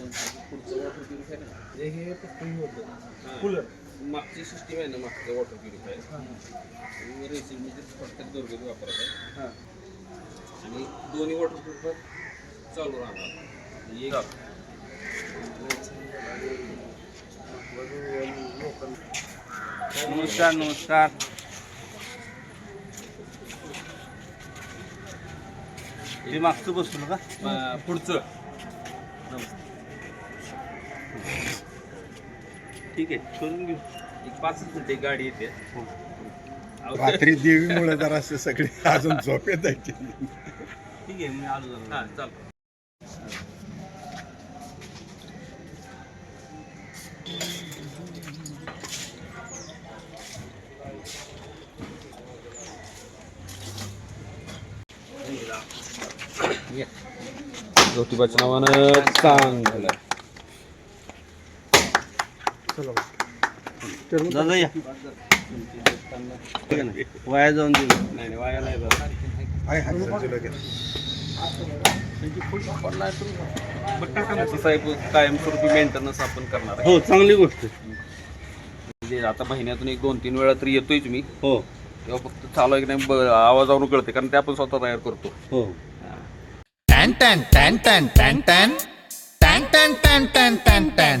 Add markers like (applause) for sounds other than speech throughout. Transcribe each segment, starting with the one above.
हे हे फक्त हे होतं कूलर मागची सिस्टीम आहे ना मागचं वॉटर प्युरिफायर रेसिपीमध्ये फक्त दोरगेट वापरत आहे. हां. आणि दोन्ही वॉटर प्युरिफायर चालू राहणार. एक नमस्कार नमस्कार. हे मागचं बसलो का? पुढचं. ठीक आहे करून घेऊ. एक पाच मिनिटे गाडी येते. रात्री (laughs) देवीमुळे जरा असं सगळे अजून झोपेत आहे ठीक आहे मी आलो जरा. हां चाल. (coughs) ज्योतिबाच्या नावानं चांगलं. दादा या? वाया जाऊन देऊ नाही नाही वाया नाही साहेब कायमस्वरूपी मेंटेनन्स आपण करणार आहे. हो चांगली गोष्ट आहे. म्हणजे आता महिन्यातून एक दोन तीन वेळा तरी येतोय मी. हो. तेव्हा फक्त चालू आहे की नाही ब- आवाजावरून कळते कारण ते आपण स्वतः तयार करतो. हो. Tan tan tan tan tan tan. Tan tan tan tan tan tan.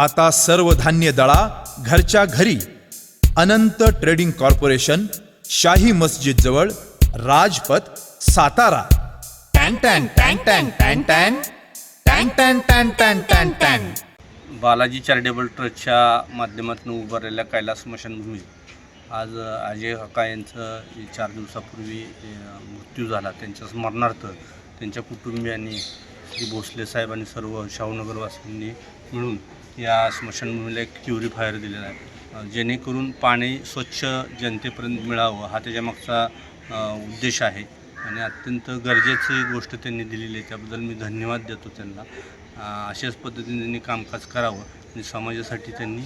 आता सर्व धान्य दळा घरच्या घरी. अनंत ट्रेडिंग कॉर्पोरेशन शाही मस्जिद जवळ राजपथ सातारा. बालाजी चॅरिटेबल ट्रस्टच्या माध्यमातून उभारलेल्या कैलास स्मशानभूमी. आज अजय हका यांचं चार दिवसापूर्वी मृत्यू झाला त्यांच्या स्मरणार्थ त्यांच्या कुटुंबियांनी श्री भोसले साहेब आणि सर्व शाहूनगरवासींनी मिळून या स्मशानभूमीला एक प्युरिफायर दिलेला आहे. जेणेकरून पाणी स्वच्छ जनतेपर्यंत मिळावं हा त्याच्यामागचा उद्देश आहे. आणि अत्यंत गरजेची गोष्ट त्यांनी दिलेली आहे. त्याबद्दल मी धन्यवाद देतो त्यांना. अशाच पद्धतीने त्यांनी कामकाज करावं. आणि समाजासाठी त्यांनी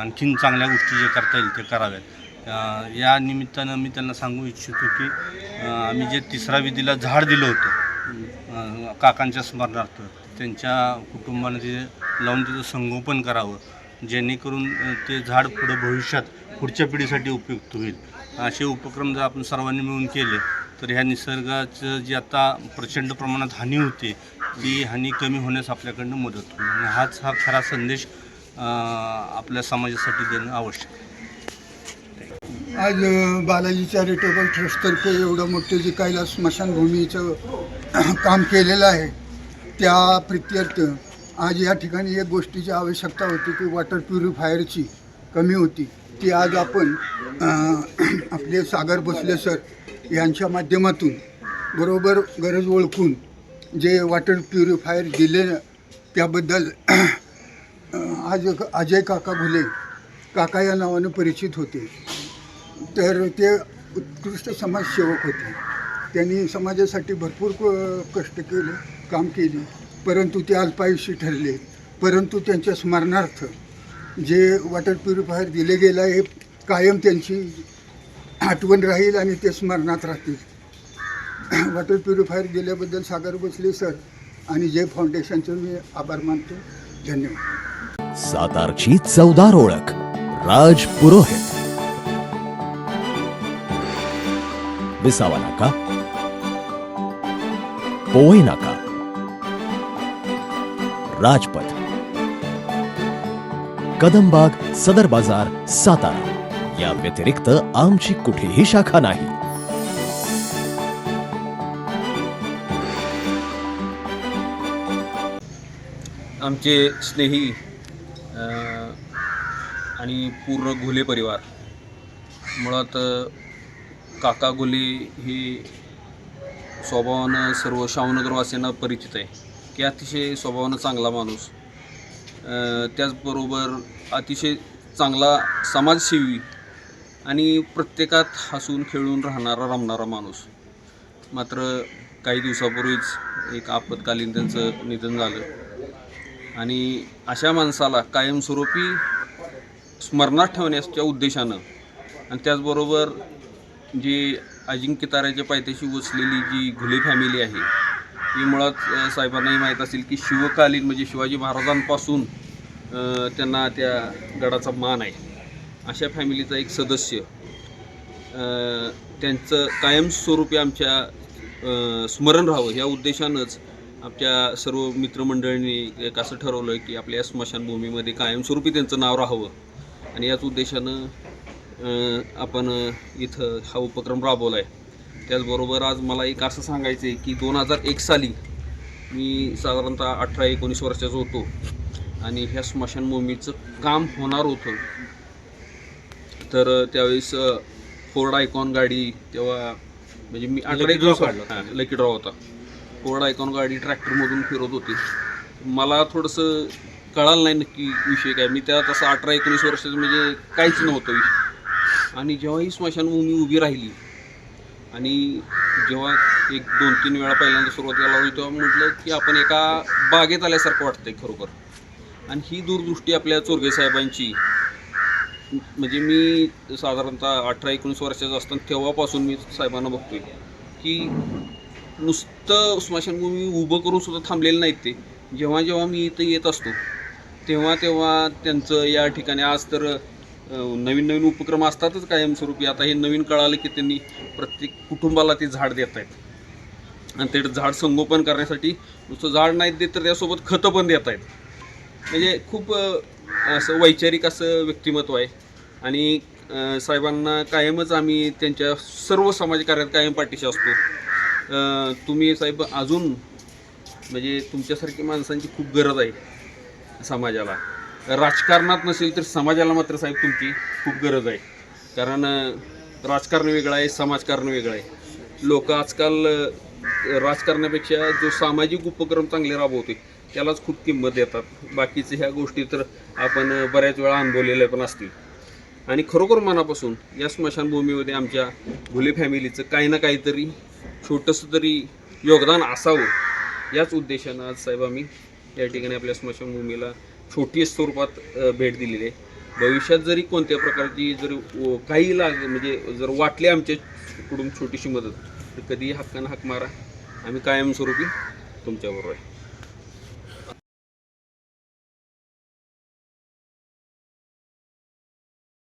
आणखीन चांगल्या गोष्टी जे करता येईल ते कराव्यात. या निमित्तानं मी त्यांना सांगू इच्छितो की आम्ही जे तिसरा विधीला झाड दिलं होतं काकांच्या स्मरणार्थ त्यांच्या कुटुंबानं ते लावून त्याचं संगोपन करावं जेणेकरून ते झाड पुढं भविष्यात पुढच्या पिढीसाठी उपयुक्त होईल. असे उपक्रम जर आपण सर्वांनी मिळून केले तर ह्या निसर्गाचं जी आता प्रचंड प्रमाणात हानी होते ती हानी कमी होण्यास आपल्याकडनं मदत होईल. आणि हाच हा खरा संदेश आपल्या समाजासाठी देणं आवश्यक आज बालाजी चॅरिटेबल ट्रस्टतर्फे एवढं मोठं जे कैलास स्मशानभूमीचं काम केलेलं आहे त्या प्रित्यर्थ आज या ठिकाणी एक गोष्टीची आवश्यकता होती की वॉटर प्युरिफायरची कमी होती. ती आज आपण आपले सागर भोसले सर यांच्या माध्यमातून बरोबर गरज ओळखून जे वॉटर प्युरिफायर दिले त्याबद्दल आज अजय काका भुले काका या नावानं परिचित होते. तर ते उत्कृष्ट समाजसेवक होते. त्यांनी समाजासाठी भरपूर क- कष्ट केले. काम केली. परंतु ते अल्पायुषी ठरले. परंतु त्यांच्या स्मरणार्थ जे वॉटर प्युरिफायर दिले गेलं आहे कायम त्यांची आठवण राहील आणि ते स्मरणात राहतील. वॉटर प्युरिफायर दिल्याबद्दल सागर बसले सर आणि जे फाउंडेशनचे मी आभार मानतो. धन्यवाद. सातारची चौदार ओळख राज पुरोहित. विसावा नाका पोवई नाका. राजपथ. कदमबाग सदर बाजार सातारा. या व्यतिरिक्त आमची कुठेही शाखा नाही. आमचे स्नेही अं, आणि पूर्ण घुले परिवार. मुळात काका घुले हे स्वभावानं सर्व शाहूनगरवासियांना परिचित आहे. की अतिशय स्वभावानं चांगला माणूस. त्याचबरोबर अतिशय चांगला समाजसेवी आणि प्रत्येकात हसून खेळून राहणारा रमणारा माणूस. मात्र काही दिवसापूर्वीच एक आपत्कालीन त्यांचं निधन झालं. आणि अशा माणसाला कायमस्वरूपी स्मरणात ठेवण्याच्या उद्देशानं आणि त्याचबरोबर जी अजिंक्य ताऱ्याच्या पायथ्याशी वसलेली जी घुले फॅमिली आहे ही मुळात साहेबांनाही माहीत असेल की शिवकालीन म्हणजे शिवाजी महाराजांपासून त्यांना त्या गडाचा मान आहे. अशा फॅमिलीचा एक सदस्य त्यांचं कायमस्वरूपी आमच्या स्मरण राहावं या उद्देशानंच आमच्या सर्व मित्रमंडळींनी एक असं ठरवलं की आपल्या स्मशानभूमीमध्ये कायमस्वरूपी त्यांचं नाव राहावं. आणि याच उद्देशानं आपण इथं हा उपक्रम राबवला आहे त्याचबरोबर आज मला एक असं सांगायचं आहे की दोन हजार एक साली मी साधारणतः अठरा एकोणीस वर्षाचा होतो आणि ह्या स्मशानभूमीचं काम होणार होतं. तर त्यावेळेस फोर्ड आयकॉन गाडी तेव्हा म्हणजे मी हां लकी ड्रॉ होता. फोर्ड आयकॉन गाडी ट्रॅक्टरमधून फिरत होती. मला थोडंसं कळालं नाही नक्की विषय काय. मी त्या तसं अठरा एकोणीस वर्षाचं म्हणजे काहीच नव्हतं विषय. आणि जेव्हा ही स्मशानभूमी उभी राहिली आणि जेव्हा एक दोन तीन वेळा पहिल्यांदा सुरुवातीला लावली तेव्हा म्हटलं की आपण एका बागेत आल्यासारखं वाटतंय खरोखर. आणि ही दूरदृष्टी आपल्या चोरगे साहेबांची म्हणजे मी साधारणतः अठरा एकोणीस वर्षाचा असताना तेव्हापासून मी साहेबांना बघतोय की नुसतं स्मशानभूमी उभं करून सुद्धा थांबलेलं नाहीत ते. जेव्हा जेव्हा मी इथं येत असतो तेव्हा तेव्हा त्यांचं या ठिकाणी आज तर नवीन नवीन उपक्रम असतातच कायमस्वरूपी. आता हे नवीन कळालं की त्यांनी प्रत्येक कुटुंबाला ते झाड देत आहेत आणि ते झाड संगोपन करण्यासाठी नुसतं झाड नाहीत देत तर त्यासोबत खतं पण देत आहेत म्हणजे खूप असं वैचारिक असं व्यक्तिमत्व आहे. आणि साहेबांना कायमच आम्ही त्यांच्या सर्व समाजकार्यात कायम पाठीशी असतो. तुम्ही साहेब अजून म्हणजे तुमच्यासारखी माणसांची खूप गरज आहे समाजाला. राजकारणात नसेल तर समाजाला मात्र साहेब तुमची खूप गरज आहे. कारण राजकारण वेगळं आहे समाजकारण वेगळं आहे. लोक आजकाल राजकारणापेक्षा जो सामाजिक उपक्रम चांगले राबवते त्यालाच खूप किंमत देतात. बाकीचे ह्या गोष्टी तर आपण बऱ्याच वेळा अनुभवलेल्या पण असतील. आणि खरोखर मनापासून या स्मशानभूमीमध्ये आमच्या भुले फॅमिलीचं काही ना काहीतरी छोटंसं तरी योगदान असावं याच उद्देशानं आज साहेब आम्ही या ठिकाणी आपल्या स्मशानभूमीला छोटी स्वरूपात भेट दिलेली आहे. भविष्यात जरी कोणत्या प्रकारची जर व- काही लाग म्हणजे जर वाटले आमच्याकडून छोटीशी मदत तर कधीही हक्कानं हाक मारा. आम्ही कायमस्वरूपी तुमच्याबरोबर आहे.